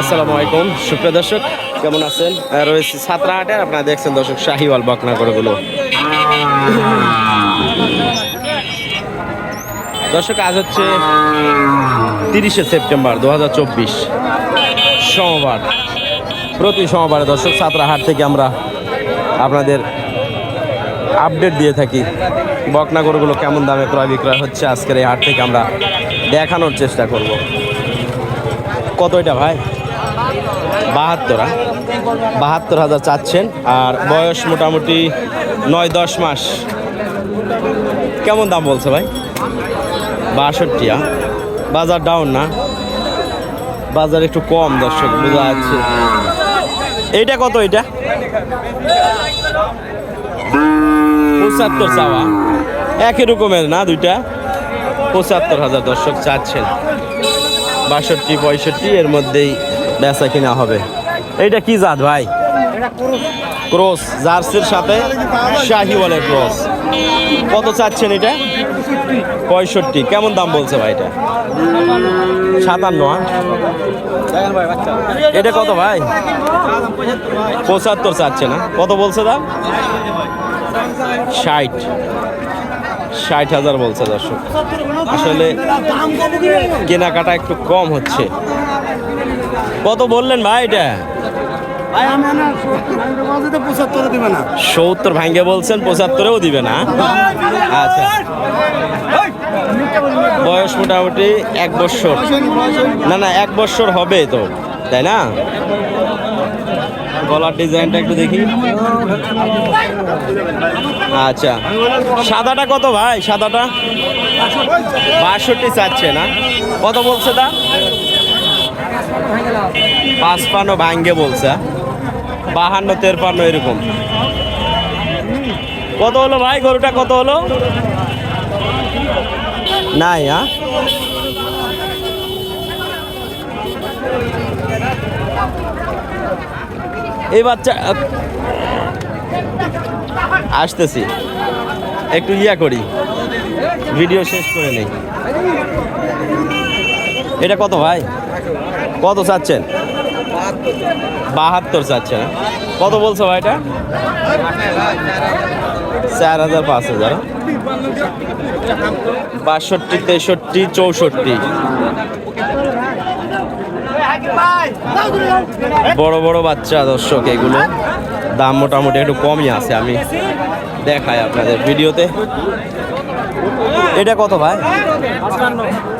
আসসালামু আলাইকুম। সুপ্রিয় দর্শক, কেমন আছেন? রয়েছি সাতরাহাটের আপনারা দেখছেন দর্শক শাহিওয়াল বকনা করেগুলো দর্শক, আজ হচ্ছে তিরিশে সেপ্টেম্বর দু সোমবার। প্রতি সোমবারে দর্শক সাতরাহাট থেকে আমরা আপনাদের আপডেট দিয়ে থাকি বকনা গরুগুলো কেমন দামে ক্রয় বিক্রয় হচ্ছে। আজকের এই হাট থেকে আমরা দেখানোর চেষ্টা করব। কত এটা ভাই? বাহাত্তর বাহাত্তর হাজার চাচ্ছেন, আর বয়স মোটামুটি নয়, দশ মাস। কেমন দাম বলছে ভাই? বাষট্টি বাজার ডাউন না? বাজার একটু কম, দর্শক, বোঝা যাচ্ছে। এইটা কত এটা? পঁচাত্তর চাওয়া। একই রকমের না দুইটা? পঁচাত্তর হাজার দর্শক চাচ্ছেন। বাষট্টি, পঁয়ষট্টি, এর মধ্যেই বেচা কিনা হবে। এইটা কি জাত ভাই? ক্রস, জার্সির সাথে শাহি বলে ক্রস। কত চাচ্ছেন এটা? পঁয়ষট্টি। কেমন দাম বলছে ভাই এটা? সাতান্ন এটা কত ভাই? পঁচাত্তর চাচ্ছে না কত বলছে দাম? ষাট। ষাট হাজার বলছে দর্শক। আসলে কেনাকাটা একটু কম হচ্ছে। কত বললেন ভাই এটা? সত্তর ভাঙ্গে বলছেন পঁচাত্তরেও দিবে না? আচ্ছা। বয়স মোটামুটি এক বছর। না না এক বছর হবে তো তাই না? গলার ডিজাইনটা একটু দেখি। আচ্ছা। সাদাটা কত ভাই? সাদাটা? বাষট্টি চাচ্ছে না? কত বলছে দা পাঁচপান্ন ভাঙ্গে বলছে বাহান্ন, তেরপান্ন এরকম। কত হলো ভাই? গরুটা কত হলো? নাই হ্যাঁ এই বাচ্চা আসতেছি। একটু ইয়া করি। ভিডিও শেষ করে নেই। এটা কত ভাই? কত চাচ্ছেন? বাহাত্তর চাচ্ছেন? কত বলছো ভাই এটা? চার হাজার, পাঁচ হাজার। বাষট্টি, তেষট্টি, চৌষট্টি। বড় বড় বাচ্চা দর্শক, এগুলো। দাম মোটামুটি একটু কমই আছে, আমি দেখাই আপনাদের ভিডিওতে। এটা কত ভাই?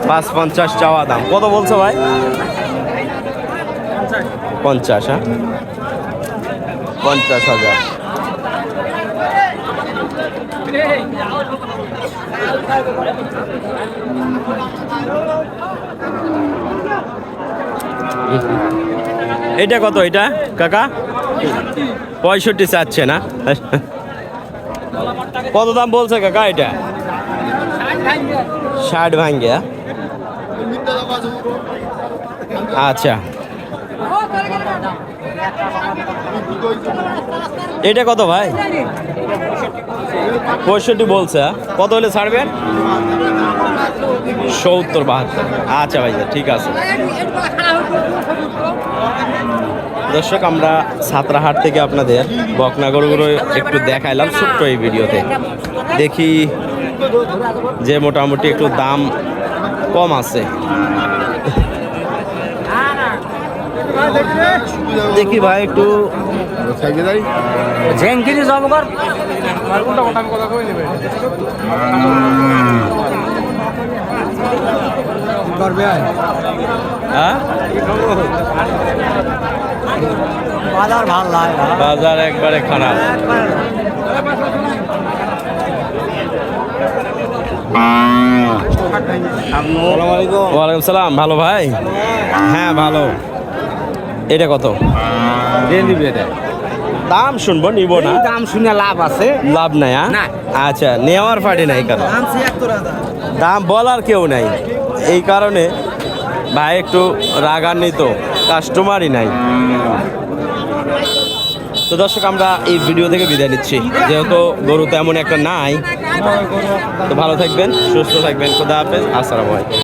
পাঁচ পঞ্চাশ চাওয়া দাম। কত বলছো ভাই? পঞ্চাশ হ্যাঁ? পঞ্চাশ হাজার। এটা কত এটা? কাকা? পঁয়ষট্টি চাচ্ছে না? কত দাম বলছে কাকা এটা? ষাট ভাঙ্গে? আচ্ছা। এটা কত ভাই? পঁয়ষট্টি বলছে? কত হলে ছাড়বেন? সত্তর বাহাত্তর। আচ্ছা ভাই ঠিক আছে। দর্শক আমরা সাতরাহাট থেকে আপনাদের বকনাগরগুলো একটু দেখাইলাম ছোট্ট এই ভিডিওতে। দেখি যে মোটামুটি একটু দাম কম আছে। দেখি ভাই একটু জমকর করবে হ্যাঁ? বাজার ভালো লাগে বাজার একবারে খারাপ। ওয়ালাইকুম সালাম। ভালো ভাই? হ্যাঁ ভালো। এটা কত? দাম শুনব নিব না। দাম শুনে লাভ আছে। লাভ নাই হ্যাঁ? আচ্ছা নেওয়ার পার্টি নাই কারণ দাম। দাম বলার কেউ নাই। এই কারণে ভাই একটু রাগান্বিত, কাস্টমারই নাই। তো দর্শক, আমরা এই ভিডিও থেকে বিদায় নিচ্ছি। যেহেতু গরু তেমন একটা নাই, তো ভালো থাকবেন, সুস্থ থাকবেন, খোদা হাফেজ, আসসালামু